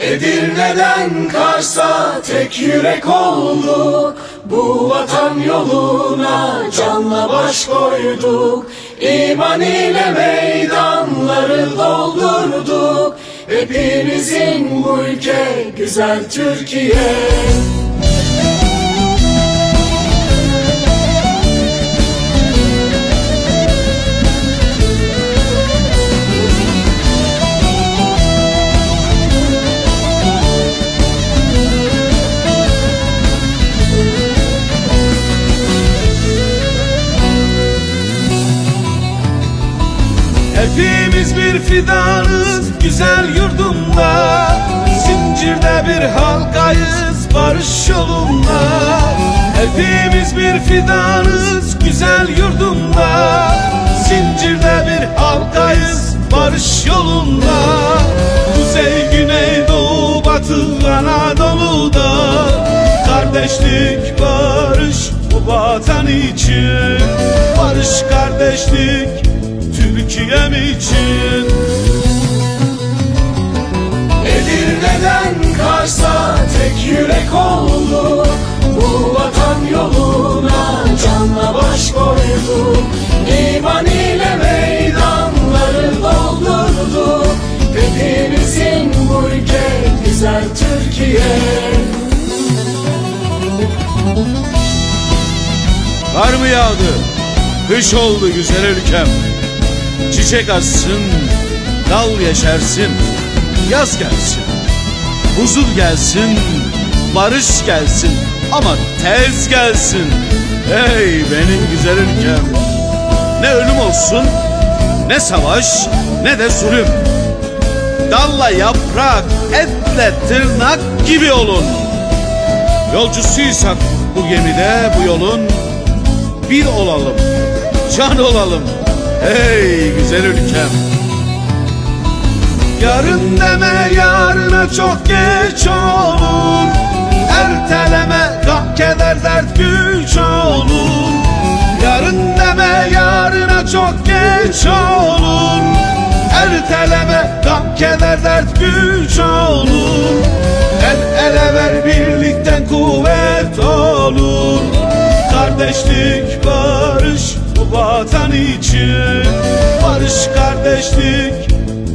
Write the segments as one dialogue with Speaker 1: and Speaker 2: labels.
Speaker 1: Edirne'den Kars'a tek yürek olduk. Bu vatan yoluna canla baş koyduk. İman ile meydanları doldurduk. Hepimizin bu ülke güzel Türkiye
Speaker 2: Hepimiz bir fidanız güzel yurdumda. Zincirde bir halkayız barış yolunda. Hepimiz bir fidanız güzel yurdumda. Zincirde bir halkayız barış yolunda. Kuzey, güney, doğu, batı, Anadolu'da. Kardeşlik, barış bu vatan için. Barış, kardeşlik Türkiye'm için.
Speaker 1: Edirne'den Kars'a tek yürek olduk. Bu vatan yoluna canla baş koyduk. İman ile meydanları doldurduk. Hepimizin bu ülke güzel Türkiye.
Speaker 2: Kar mı yağdı? Kış oldu güzel ülkem Çiçek açsın, dal yeşersin Yaz gelsin, huzur gelsin Barış gelsin ama tez gelsin. Hey benim güzel ülkem Ne ölüm olsun, ne savaş, ne de zulüm. Dalla yaprak, etle tırnak gibi olun. Yolcusuysak bu gemide bu yolun bir olalım, can olalım. Hey güzel ülkem. Yarın deme yarına çok geç olur. Erteleme gam keder dert güç olur. Yarın deme yarına çok geç olur. Erteleme gam keder dert güç olur. El ele ver birlikten vatan için Barış kardeşlik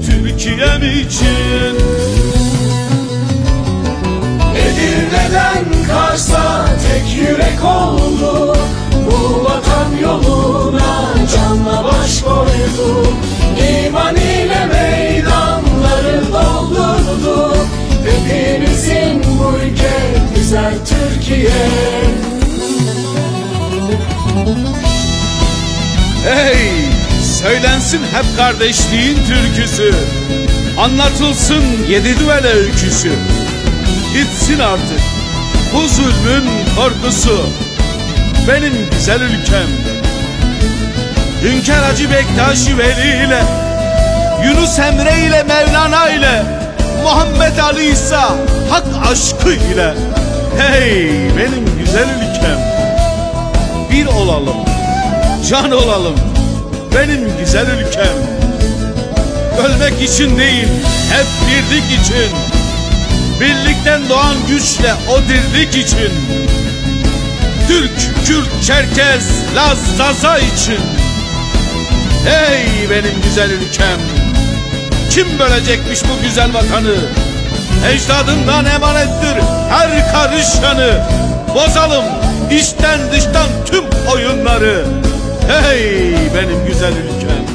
Speaker 2: Türkiye'm için.
Speaker 1: Edirne'den Kars'a tek yürek olduk Bu vatan yoluna canla baş koyduk İman ile meydanları doldurduk Hepimizin bu ülke güzel Türkiye
Speaker 2: Hey söylensin hep kardeşliğin türküsü. Anlatılsın yedi düvele öyküsü. Gitsin artık bu zulmün korkusu. Benim güzel ülkem. Hünkar Hacı Bektaşi Veli ile Yunus Emre ile Mevlana ile Muhammed Ali İsa hak aşkı ile. Hey benim güzel ülkem. Bir olalım can olalım. Benim güzel ülkem. Ölmek için değil hep birlik için. Birlikten doğan güçle o dirlik için. Türk, Kürt, Çerkez, Laz, Zaza için. Hey benim güzel ülkem. Kim bölecekmiş bu güzel vatanı? Ecdadından emanettir her karışanı. Bozalım içten dıştan tüm oyunları Hey benim güzel ülkem